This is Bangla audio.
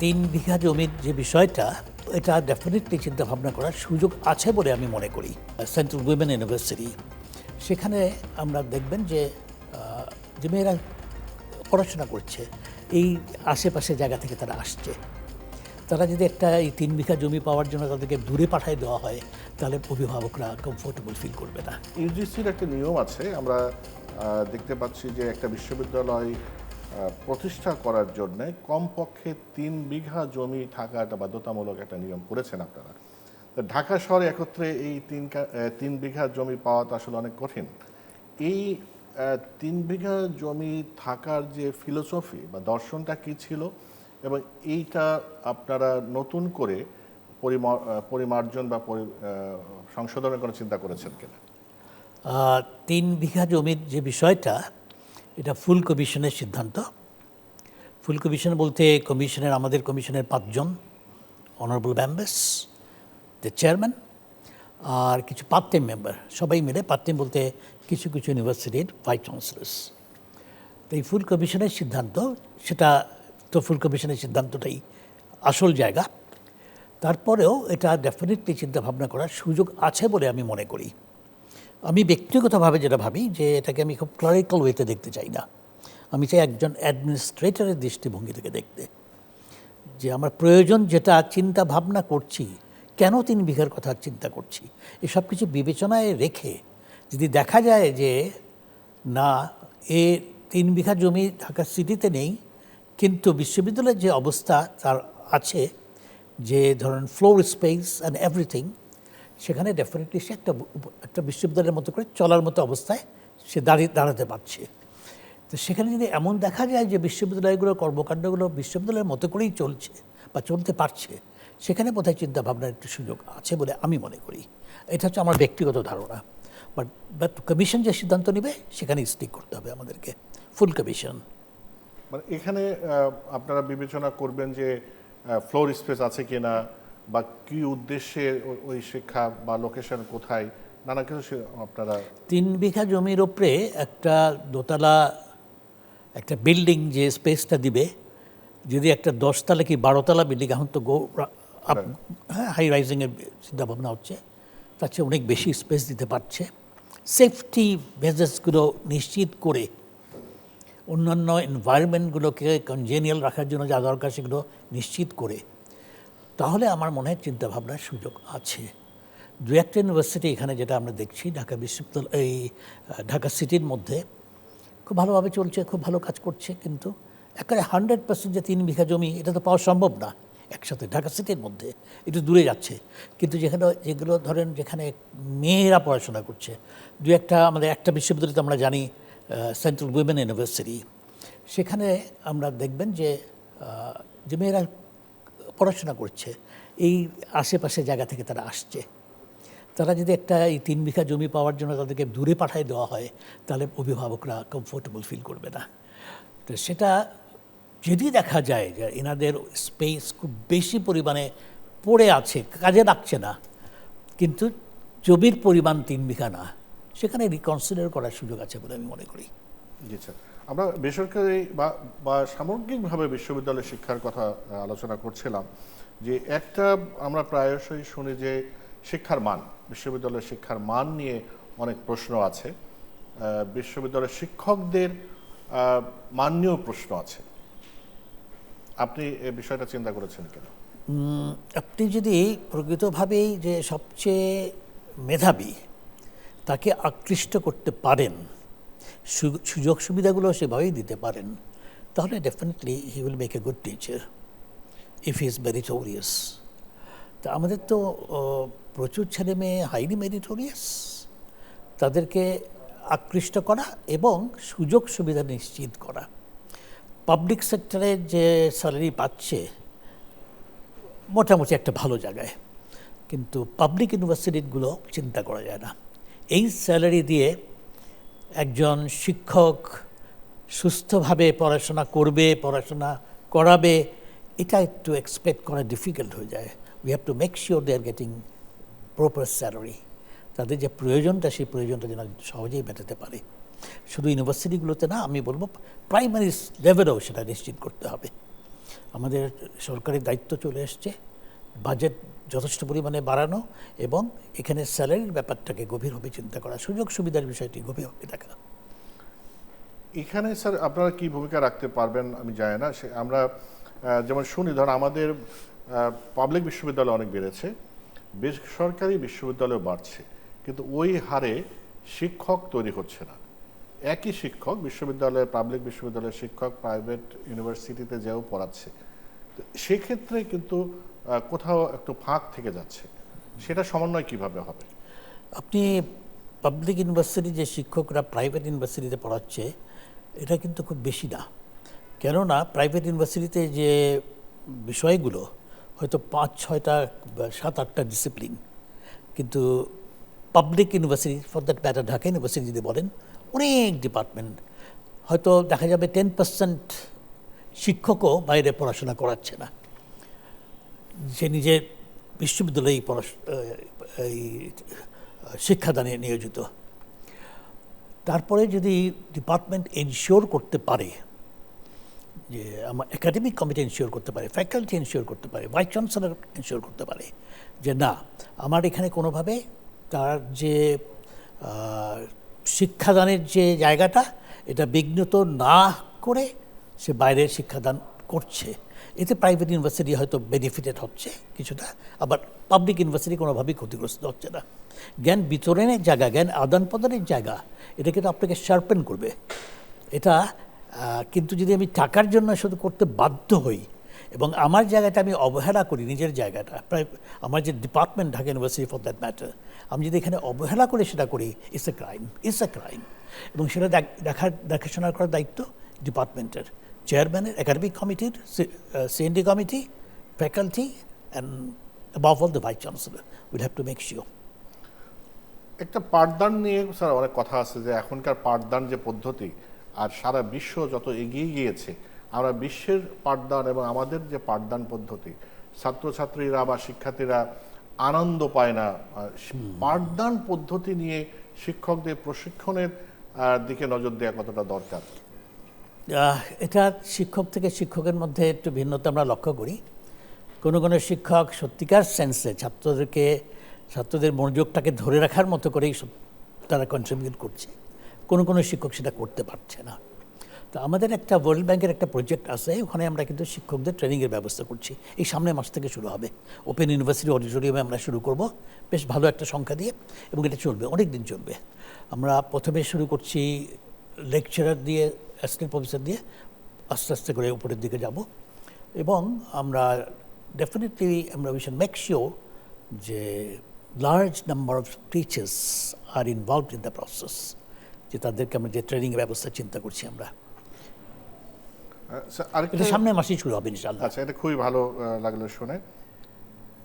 তিন বিঘা জমির যে বিষয়টা, এটা ডেফিনেটলি চিন্তা ভাবনা করার সুযোগ আছে বলে আমি মনে করি। সেন্ট্রাল উইমেন ইউনিভার্সিটি সেখানে আমরা দেখবেন যে যে মেয়েরা পড়াশোনা করছে, এই আশেপাশে জায়গা থেকে তারা আসছে। তারা যদি একটা এই তিন বিঘা জমি পাওয়ার জন্য তাদেরকে দূরে পাঠায় দেওয়া হয়, তাহলে অভিভাবকরা কমফোর্টেবল ফিল করবে না। ইউজিসির একটা নিয়ম আছে, আমরা দেখতে পাচ্ছি যে একটা বিশ্ববিদ্যালয় প্রতিষ্ঠা করার জন্য কমপক্ষে তিন বিঘা জমি থাকা একটা বাধ্যতামূলক একটা নিয়ম করেছেন আপনারা। তো ঢাকা শহরে একত্রে এই তিন তিন বিঘা জমি পাওয়া তো আসলে অনেক কঠিন। এই তিন বিঘা জমি থাকার যে ফিলোসফি বা দর্শনটা কি ছিল এবং এইটা আপনারা নতুন করে পরিমা- পরিমার্জন বা সংশোধনের কোনো চিন্তা করেছেন কিনা? তিন বিঘা জমির যে বিষয়টা এটা ফুল কমিশনের সিদ্ধান্ত। ফুল কমিশন বলতে কমিশনের, আমাদের কমিশনের পাঁচজন অনারেবল মেম্বার্স দ্য চেয়ারম্যান আর কিছু পার্ট মেম্বার সবাই মিলে পার্ট বলতে কিছু কিছু ইউনিভার্সিটির ভাইস চ্যান্সেলার্স তো এই ফুল কমিশনের সিদ্ধান্ত, সেটা তো ফুল কমিশনের সিদ্ধান্তটাই আসল জায়গা। তারপরেও এটা ডেফিনেটলি চিন্তা ভাবনা করার সুযোগ আছে বলে আমি মনে করি। আমি ব্যক্তিগতভাবে যেটা ভাবি যে এটাকে আমি খুব ক্লারিক্যাল ওয়েতে দেখতে চাই না। আমি চাই একজন অ্যাডমিনিস্ট্রেটরের দৃষ্টিভঙ্গি থেকে দেখতে। যে আমার প্রয়োজন যেটা চিন্তা ভাবনা করছি, কেন তিন বিঘার কথা চিন্তা করছি? এসব কিছু বিবেচনায় রেখে যদি দেখা যায় যে, না, এ তিন বিঘা জমি ঢাকা সিটিতে নেই, কিন্তু বিশ্ববিদ্যালয়ের যে অবস্থা তার আছে, যে ধরেন ফ্লোর স্পেস অ্যান্ড এভরিথিং সেখানে ডেফিনেটলি সে একটা একটা বিশ্ববিদ্যালয়ের মতো করে চলার মতো অবস্থায় সে দাঁড়িয়ে, দাঁড়াতে পারছে। তো সেখানে যদি এমন দেখা যায় যে বিশ্ববিদ্যালয়গুলোর কর্মকাণ্ডগুলো বিশ্ববিদ্যালয়ের মতো করেই চলছে বা চলতে পারছে, সেখানে বোধহয় চিন্তা ভাবনার একটু সুযোগ আছে বলে আমি মনে করি। এটা হচ্ছে আমার ব্যক্তিগত ধারণা। বাট বাট কমিশন যে সিদ্ধান্ত নেবে সেখানে স্টিক করতে হবে আমাদেরকে। ফুল কমিশন মানে এখানে আপনারা বিবেচনা করবেন যে ফ্লোর স্পেস আছে কিনা বা কি উদ্দেশ্যে ওই শিক্ষা বা লোকেশন কোথায়? নানা কিছু আপনারা তিন বিঘা জমির ওপরে একটা দোতলা একটা বিল্ডিং যে স্পেসটা দিবে যদি একটা দশতলা কি বারোতলা বিল্ডিং এখন তো গো হ্যাঁ হাই রাইজিংয়ের চিন্তা ভাবনা হচ্ছে তার চেয়ে অনেক বেশি স্পেস দিতে পারছে। সেফটি মেজার্সগুলো নিশ্চিত করে অন্যান্য এনভায়রনমেন্টগুলোকে কনজেনিয়াল রাখার জন্য যা দরকার সেগুলো নিশ্চিত করে। তাহলে আমার মনে হয় চিন্তাভাবনার সুযোগ আছে। দু একটা ইউনিভার্সিটি এখানে যেটা আমরা দেখছি, ঢাকা বিশ্ববিদ্যালয় এই ঢাকা সিটির মধ্যে খুব ভালোভাবে চলছে, খুব ভালো কাজ করছে, কিন্তু একেবারে হান্ড্রেড পার্সেন্ট যে তিন বিঘা জমি, এটা তো পাওয়া সম্ভব না একসাথে ঢাকা সিটির মধ্যে। একটু দূরে যাচ্ছে। কিন্তু যেখানে, যেগুলো ধরেন যেখানে মেয়েরা পড়াশোনা করছে দু একটা আমাদের একটা বিশ্ববিদ্যালয়তে আমরা জানি সেন্ট্রাল উইমেন ইউনিভার্সিটি সেখানে আমরা দেখবেন যে যে মেয়েরা পড়াশোনা করছে, এই আশেপাশে জায়গা থেকে তারা আসছে। তারা যদি একটা এই তিন বিঘা জমি পাওয়ার জন্য তাদেরকে দূরে পাঠায় দেওয়া হয়, তাহলে অভিভাবকরা কমফোর্টেবল ফিল করবে না। তো সেটা যদি দেখা যায় যে এনাদের স্পেস খুব বেশি পরিমাণে পড়ে আছে, কাজে লাগছে না, কিন্তু জমির পরিমাণ তিন বিঘা না, সেখানে রিকনসিডার করার সুযোগ আছে বলে আমি মনে করি। জি আমরা বেসরকারি বা সামগ্রিকভাবে বিশ্ববিদ্যালয় শিক্ষার কথা আলোচনা করছিলাম যে একটা আমরা প্রায়শই শুনি যে শিক্ষার মান, বিশ্ববিদ্যালয়ের শিক্ষার মান নিয়ে অনেক প্রশ্ন আছে। বিশ্ববিদ্যালয়ের শিক্ষকদের মান নিয়েও প্রশ্ন আছে। আপনি এ বিষয়টা চিন্তা করেছেন কেন? আপনি যদি প্রকৃতভাবেই যে সবচেয়ে মেধাবী তাকে আকৃষ্ট করতে পারেন সুযোগ সুবিধাগুলো সেভাবেই দিতে পারেন, তাহলে definitely he will make a good teacher if is meritorious তা আমাদের তো প্রচুর ছেলে মেয়ে হাইলি মেরিটোরিয়াস তাদেরকে আকৃষ্ট করা এবং সুযোগ সুবিধা নিশ্চিত করা। পাবলিক সেক্টরে যে স্যালারি পাচ্ছে, মোটামুটি একটা ভালো জায়গায়, কিন্তু পাবলিক ইউনিভার্সিটিগুলো চিন্তা করা যায় না। এই স্যালারি দিয়ে একজন শিক্ষক সুস্থভাবে পড়াশোনা করবে, পড়াশোনা করাবে, এটা একটু এক্সপেক্ট করা ডিফিকাল্ট হয়ে যায়। We have to make sure they are getting proper salary তাদের যে প্রয়োজনটা, সেই প্রয়োজনটা যেন সহজেই মেটাতে পারে। শুধু ইউনিভার্সিটিগুলোতে না, আমি বলব প্রাইমারি লেভেলেও সেটা নিশ্চিত করতে হবে। আমাদের সরকারের দায়িত্ব চলে এসছে। বাজেট যথেষ্ট পরিমাণে বাড়ানো এবং এখানে স্যালারির ব্যাপারটাকে গভীরভাবে চিন্তা করা, সুযোগ সুবিধার বিষয়টি গভীরভাবে দেখা। এখানে স্যার আপনারা কি ভূমিকা রাখতে পারবেন আমি জানি না, সে আমরা যেমন শুনি ধর আমাদের পাবলিক বিশ্ববিদ্যালয় অনেক বেড়েছে বেসরকারি বিশ্ববিদ্যালয় বাড়ছে, কিন্তু ওই হারে শিক্ষক তৈরি হচ্ছে না। একই শিক্ষক বিশ্ববিদ্যালয়ে পাবলিক বিশ্ববিদ্যালয়ের শিক্ষক প্রাইভেট ইউনিভার্সিটিতে যেও পড়াচ্ছে। সেক্ষেত্রে কিন্তু কোথাও একটু ফাঁক থেকে যাচ্ছে। সেটা সমন্বয় কীভাবে হবে? আপনি পাবলিক ইউনিভার্সিটি যে শিক্ষকরা প্রাইভেট ইউনিভার্সিটিতে পড়াচ্ছে, এটা কিন্তু খুব বেশি না। কেননা প্রাইভেট ইউনিভার্সিটিতে যে বিষয়গুলো, হয়তো পাঁচ, ছয়টা সাত, আটটা ডিসিপ্লিন কিন্তু public university for that matter Dhaka university যদি বলেন, অনেক ডিপার্টমেন্ট হয়তো দেখা যাবে টেন পার্সেন্ট শিক্ষকও বাইরে পড়াশোনা করাচ্ছে না। সে নিজে বিশ্ববিদ্যালয়ে পড়াশ- এই শিক্ষাদানে নিয়োজিত। তারপরে যদি ডিপার্টমেন্ট এনশিওর করতে পারে, যে আমার একাডেমিক কমিটি এনশিওর করতে পারে ফ্যাকাল্টি এনশিওর করতে পারে ভাইস চ্যান্সেলর এনশিওর করতে পারে, যে না, আমার এখানে কোনোভাবে তার যে শিক্ষাদানের যে জায়গাটা, এটা বিঘ্নিত না করে সে বাইরের শিক্ষাদান করছে। এতে প্রাইভেট ইউনিভার্সিটি হয়তো বেনিফিটেড হচ্ছে কিছুটা, আবার পাবলিক ইউনিভার্সিটি কোনোভাবেই ক্ষতিগ্রস্ত হচ্ছে না। জ্ঞান বিতরণের জায়গা, জ্ঞান আদান প্রদানের জায়গা, এটা কিন্তু আপনাকে শার্পেন করবে। এটা কিন্তু যদি আমি টাকার জন্য শুধু করতে বাধ্য হই এবং আমার জায়গাটা আমি অবহেলা করি, নিজের জায়গাটা, প্রায় আমার যে department Dhaka university for that matter আমি যদি এখানে অবহেলা করে সেটা করি it's a crime it's a crime এবং সেটা দেখ- দেখার দেখাশোনা করার দায়িত্ব ডিপার্টমেন্টের চেয়ারম্যানের একাডেমিক কমিটির CND committee faculty and above all the vice chancellor. Will have to make sure. একটা পাঠদান নিয়ে স্যার অনেক কথা আছে যে এখনকার পাঠদান যে পদ্ধতি আর সারা বিশ্ব যত এগিয়ে গিয়েছে আমরা বিশ্বের পাঠদান এবং আমাদের যে পাঠদান পদ্ধতি ছাত্রছাত্রীরা বা শিক্ষার্থীরা আনন্দ পায় না। পাঠদান পদ্ধতি নিয়ে শিক্ষকদের প্রশিক্ষণের দিকে নজর দেওয়া কতটা দরকার? এটা শিক্ষক থেকে শিক্ষকের মধ্যে একটু ভিন্নতা আমরা লক্ষ্য করি। কোনো কোনো শিক্ষক সত্যিকার সেন্সে ছাত্রদেরকে, ছাত্রদের মনোযোগটাকে ধরে রাখার মতো করেই তারা কন্ট্রিবিউট করছে। কোনো কোনো শিক্ষক সেটা করতে পারছে না। তো আমাদের একটা ওয়ার্ল্ড ব্যাংকের একটা প্রজেক্ট আছে, ওখানে আমরা কিন্তু শিক্ষকদের ট্রেনিংয়ের ব্যবস্থা করছি। এই সামনের মাস থেকে শুরু হবে। ওপেন ইউনিভার্সিটি অডিটোরিয়ামে আমরা শুরু করব। বেশ ভালো একটা সংখ্যা দিয়ে এবং এটা চলবে অনেক দিন চলবে। আমরা প্রথমে শুরু করছি লেকচারার দিয়ে অ্যাসিস্ট্যান্ট প্রফেসর দিয়ে আস্তে আস্তে করে উপরের দিকে যাব। এবং আমরা ডেফিনেটলি আমরা উই মেক শিওর যে large number of teachers are involved in the process যে তাদেরকে আমরা যে ট্রেনিংয়ের ব্যবস্থা চিন্তা করছি আমরা। সামনের মাসেই শুরু হবে ইনশাল্লাহ আচ্ছা এটা খুবই ভালো লাগল শুনে।